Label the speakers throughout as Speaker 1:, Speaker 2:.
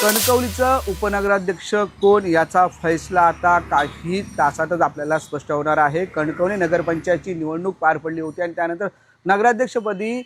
Speaker 1: कणकवलीचं उपनगराध्यक्ष कोण याचा फैसला आता काही तासातच आपल्याला स्पष्ट होणार आहे. कणकवली नगरपंचायतची निवडणूक पार पडली होती आणि त्यानंतर नगराध्यक्षपदी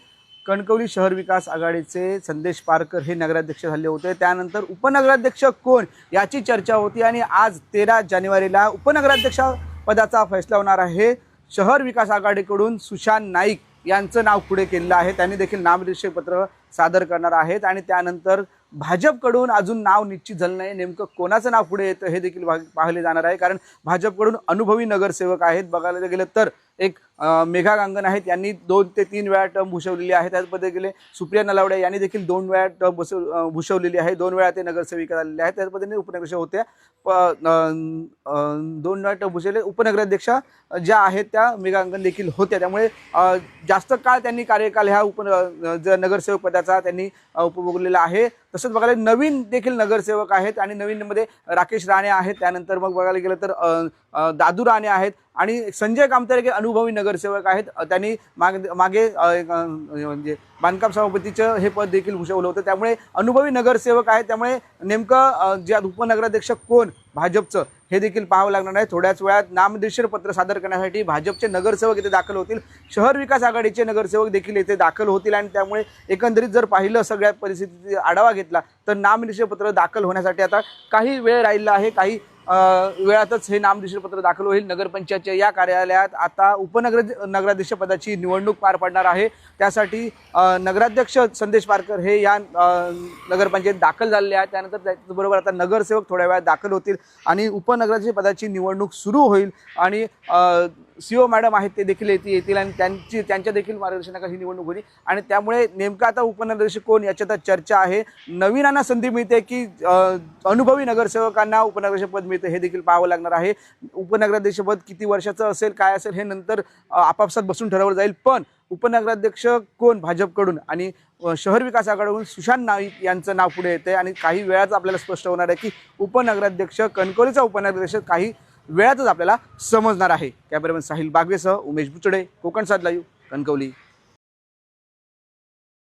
Speaker 1: कणकवली शहर विकास आघाडीचे संदेश पारकर हे नगराध्यक्ष झाले होते. त्यानंतर उपनगराध्यक्ष कोण याची चर्चा होती आणि आज तेरा जानेवारीला उपनगराध्यक्ष पदाचा फैसला होणार आहे. शहर विकास आघाडीकडून सुशांत नाईक यांचं नाव पुढे केलेलं आहे. त्यांनी देखील नामनिर्देशक पत्र सादर करणार आहेत आणि त्यानंतर भाजपकडून अजून नाव निश्चित झालं नाही. नेमकं कोणाचं नाव पुढे येतं हे देखील पाहिले जाणार आहे. कारण भाजपकडून अनुभवी नगरसेवक आहेत. बघायला गेलं तर एक मेघा गांगण आहेत. यांनी दोन ते तीन वेळा टर्म भूषवलेली आहे. त्याचमध्ये गेले सुप्रिया नलावडे यांनी देखील दोन वेळा टर्म बसव भूषवलेली आहे. दोन वेळा ते नगरसेविका झालेले आहेत. त्याच पद्धतीने उपनगरसेविका होत्या. प दोन वेळा टर्म भूषवले उपनगराध्यक्षा ज्या आहेत त्या मेघांगण देखील होत्या. त्यामुळे जास्त काळ त्यांनी कार्यकाल ह्या उप नगरसेवक पदाचा त्यांनी उपभोगलेला आहे. तसंच बघायला नवीन देखील नगरसेवक आहेत. आणि नवीनमध्ये राकेश राणे आहेत. त्यानंतर मग बघायला गेलं तर दादू राणे आहेत. आणि संजय कामतर अनुभवी नगरसेवक आहेत. त्यांनी माग मागे एक, म्हणजे बांधकाम सभापतीचं हे पद देखील भूषवलं होतं. त्यामुळे अनुभवी नगरसेवक आहेत. त्यामुळे नेमकं अं, ज्या उपनगराध्यक्ष कोण? भाजपचं. हे देखील पाहावं लागणार आहे. थोड्याच वेळात नामदेशीर पत्र सादर करण्यासाठी भाजपचे नगरसेवक इथे दाखल होतील. शहर विकास आघाडीचे नगरसेवक देखील येथे दाखल होतील आणि त्यामुळे एकंदरीत जर पाहिलं सगळ्या परिस्थितीचा आढावा घेतला तर नामनिश्चय पत्र दाखल होण्यासाठी आता काही वेळ राहिला आहे. काही वेळातच हे नामनिर्देशन पत्र दाखल होईल. नगरपंचायतच्या या कार्यालयात आता उपनगर नगराध्यक्ष पदाची निवडणूक पार पडणार आहे. त्यासाठी नगराध्यक्ष संदेश पारकर हे या नगरपंचायत दाखल झालेले आहेत. त्यानंतर त्याचबरोबर आता नगरसेवक थोड्या वेळात दाखल होतील आणि उपनगराध्यक्ष पदाची निवडणूक सुरू होईल आणि सीओ मॅडम आहेत ते देखील येतील येतील आणि त्यांची त्यांच्या देखील मार्गदर्शनाखाली ही निवडणूक होईल. आणि त्यामुळे नेमकं आता उपनगराध्यक्ष कोण याच्यात आता चर्चा आहे. नवीनांना संधी मिळते की अनुभवी नगरसेवकांना उपनगराध्यक्ष मिळतं हे देखील पाहावं लागणार आहे. उपनगराध्यक्षपद किती वर्षाचं असेल काय असेल हे नंतर आपापसात बसून ठरवलं जाईल. पण उपनगराध्यक्ष कोण भाजपकडून? आणि शहर विकास आघाडीकडून सुशांत नाईक यांचं नाव पुढे येते आणि काही वेळाच आपल्याला स्पष्ट होणार आहे की उपनगराध्यक्ष कणकवलीचा उपनगराध्यक्ष काही वेळातच आपल्याला समजणार आहे. कॅमेरामॅन साहिल बागवेसह उमेश बुचडे कोकण साध लाईव्ह कणकवली.